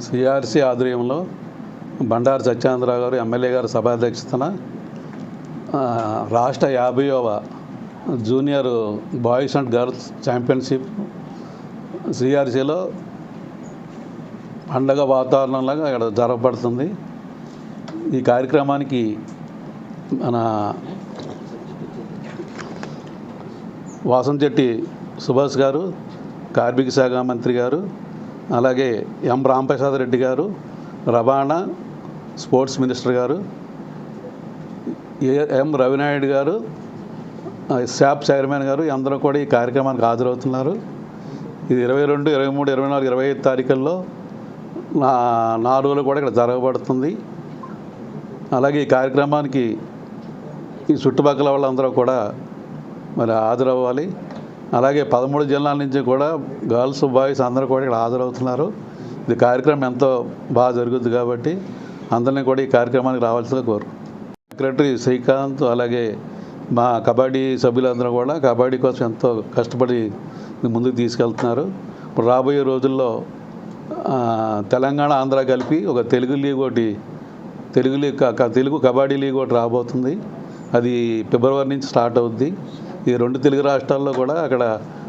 CRC ఆధ్వర్యంలో బండారు సత్యేంద్రరావు గారు MLA గారు సభాధ్యక్షతన రాష్ట్ర యాభైవ junior boys and girls championship సిఆర్సీలో పండగ వాతావరణంలాగా ఇక్కడ జరగబడుతుంది ఈ కార్యక్రమానికి మన వాసంచెట్టి సుభాష్ గారు కార్మిక శాఖ మంత్రి గారు అలాగే ఎం రాంప్రసాద్ రెడ్డి గారు రవాణా స్పోర్ట్స్ మినిస్టర్ గారు ఏ ఎం రవినాయుడు గారు శాప్ చైర్మన్ గారు అందరూ కూడా ఈ కార్యక్రమానికి హాజరవుతున్నారు. ఇది ఇరవై రెండు ఇరవై మూడు ఇరవై నాలుగు ఇరవై ఐదు తారీఖుల్లో నా నాలుగులో కూడా ఇక్కడ జరగబడుతుంది. అలాగే ఈ కార్యక్రమానికి ఈ చుట్టుపక్కల వాళ్ళందరూ కూడా మరి హాజరవ్వాలి. అలాగే పదమూడు జిల్లాల నుంచి కూడా గర్ల్స్ బాయ్స్ అందరూ కూడా ఇక్కడ హాజరవుతున్నారు. ఇది కార్యక్రమం ఎంతో బాగా జరుగుద్ది కాబట్టి అందరినీ కూడా ఈ కార్యక్రమానికి రావాల్సిందిగా కోరు. సెక్రటరీ శ్రీకాంత్ అలాగే మా కబడ్డీ సభ్యులందరూ కూడా కబడ్డీ కోసం ఎంతో కష్టపడి ముందుకు తీసుకెళ్తున్నారు. ఇప్పుడు రాబోయే రోజుల్లో తెలంగాణ ఆంధ్ర కలిపి ఒక తెలుగు లీగ్ ఒకటి తెలుగు లీగ్ తెలుగు కబడ్డీ లీగ్ ఒకటి రాబోతుంది. అది ఫిబ్రవరి నుంచి స్టార్ట్ అవుద్ది. ఈ రెండు తెలుగు రాష్ట్రాల్లో కూడా అక్కడ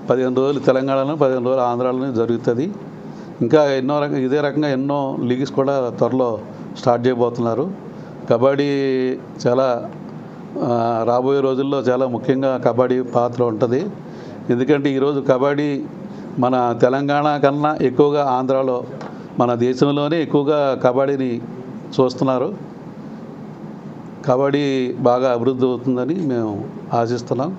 పదిహేను రోజులు తెలంగాణలో పదిహేను రోజులు ఆంధ్రాలోనే జరుగుతుంది. ఇంకా ఎన్నో రకంగా ఇదే రకంగా ఎన్నో లీగ్స్ కూడా త్వరలో స్టార్ట్ చేయబోతున్నారు. కబడ్డీ చాలా రాబోయే రోజుల్లో చాలా ముఖ్యంగా కబడ్డీ పాత్ర ఉంటుంది. ఎందుకంటే ఈరోజు కబడ్డీ మన తెలంగాణ కన్నా ఎక్కువగా ఆంధ్రాలో మన దేశంలోనే ఎక్కువగా కబడ్డీని చూస్తున్నారు. కబడ్డీ బాగా అభివృద్ధి అవుతుందని మేము ఆశిస్తున్నాం.